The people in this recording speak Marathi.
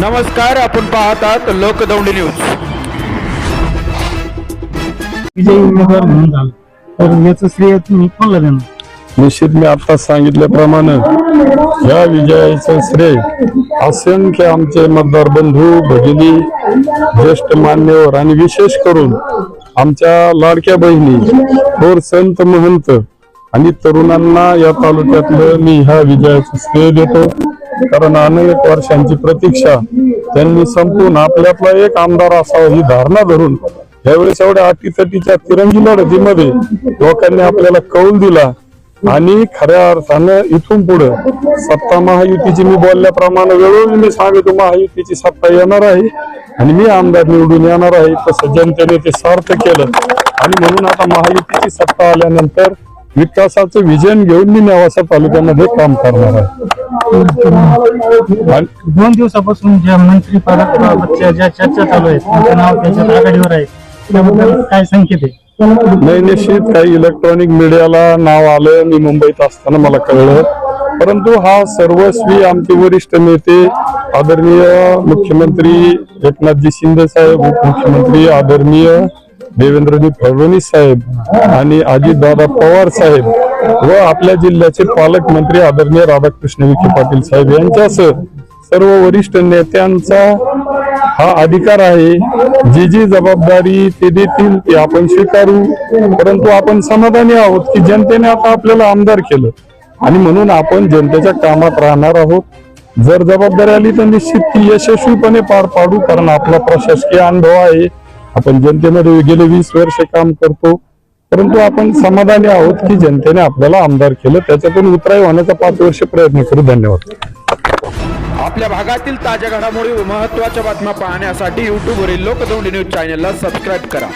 नमस्कार आपण पाहतात लोकदौंडी न्यूज. विजयी उमेदवार म्हणून झालं. तर याचं श्रेय तुम्ही कोणाला देणार? निश्चित मी आता सांगितल्याप्रमाणे या विजयाचं श्रेय असंख्य आमचे मतदार बंधू भगिनी ज्येष्ठ मान्यवर आणि विशेष करून आमच्या लाडक्या बहिणी थोर संत महंत आणि तरुणांना या तालुक्यातलं मी ह्या विजयाचं श्रेय देतो. कारण अनेक वर्षांची प्रतीक्षा त्यांनी संपून आपल्यातला एक आमदार असावा ही धारणा धरून यावेळेस एवढ्या अटीतटीच्या तिरंगी लढतीमध्ये लोकांनी आपल्याला कौल दिला आणि खऱ्या अर्थानं इथून पुढे सत्ता महायुतीची मी बोलल्याप्रमाणे वेळोवेळी मी सांगतो महायुतीची सत्ता येणार आहे आणि मी आमदार निवडून येणार आहे तसं जनतेने ते सार्थ केलं. आणि म्हणून आता महायुतीची सत्ता आल्यानंतर विकासाचं विजन घेऊन मी नेवासा तालुक्यामध्ये काम करणार आहे. दोन दिवसापासून ज्या मंत्री पदाबाबतच्या ज्या चर्चा चालू आहेत त्यांचं नाव त्याच्यात आघाडीवर आहे त्याबद्दल काय संकेत आहे? नाही निश्चित काही इलेक्ट्रॉनिक मीडियाला नाव आलं मी मुंबईत असताना मला कळलं. परंतु हा सर्वस्वी आमचे वरिष्ठ नेते आदरणीय मुख्यमंत्री एकनाथजी शिंदे साहेब उपमुख्यमंत्री आदरणीय देवेंद्रजी फडणवीस साहेब आणि अजितदादा पवार साहेब व आपल्या जिल्ह्याचे पालकमंत्री आदरणीय राधाकृष्ण विखे पाटील साहेब यांच्यासह सर्व वरिष्ठ नेत्यांचा हा अधिकार आहे. जी जी जबाबदारी ते देतील ती आपण स्वीकारू. परंतु आपण समाधानी आहोत की जनतेने आता आपल्याला आमदार केलं. आणि म्हणून आपण जनतेच्या कामात राहणार आहोत. जर जबाबदारी आली तर निश्चित ती यशस्वीपणे पार पाडू कारण आपला प्रशासकीय अनुभव आहे. आपण जनतेमध्ये गेले वीस वर्ष काम करतो परंतु आपण समाधानी आहोत की जनतेने आपल्याला आमदार केलं त्याच्यातून उतराई होण्याचा पाच वर्ष प्रयत्न करू. धन्यवाद. आपल्या भागातील ताज्या घडामोडी महत्त्वाच्या बातम्या पाहण्यासाठी युट्यूबवरील लोकदौंडी न्यूज चॅनलला सबस्क्राईब करा.